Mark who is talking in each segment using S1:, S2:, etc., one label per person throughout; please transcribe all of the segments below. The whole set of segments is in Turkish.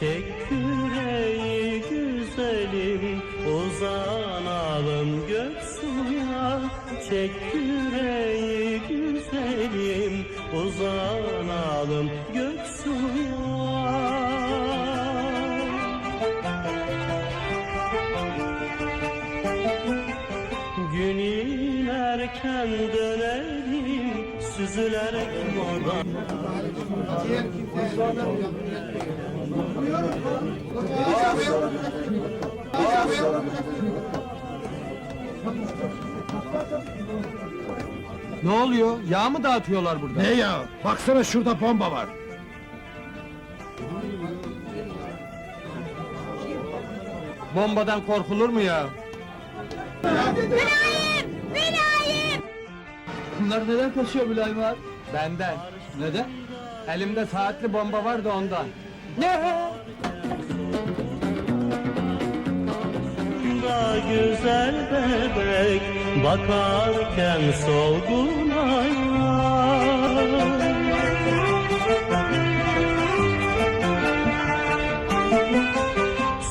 S1: Çek yüreği güzelim uzanalım göksüne Çek yüreği güzelim. Uzanalım göksüne Gün inerken dönelim süzülerek moda Diğer kimseye
S2: Ne oluyor? Yağ mı dağıtıyorlar burada?
S3: Ne ya? Baksana şurada bomba var.
S2: Bombadan korkulur mu ya? Bunlar neden kaçıyor Mülayim abi? Benden. Neden? Elimde saatli bomba var da ondan. Ne?
S1: Güzel bebek Bakarken solgun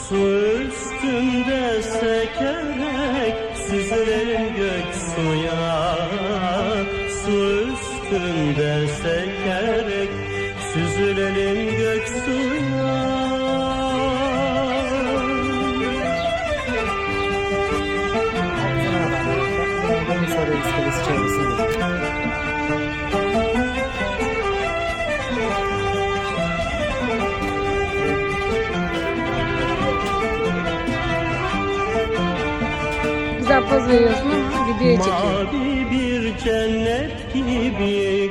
S1: Su üstünde sekerek Süzülerim gök suya Su üstünde sekerek Süzülelim gök suya
S4: Güzel poz veriyorsun ama videoya çekiyor.
S1: Mavi bir cennet gibi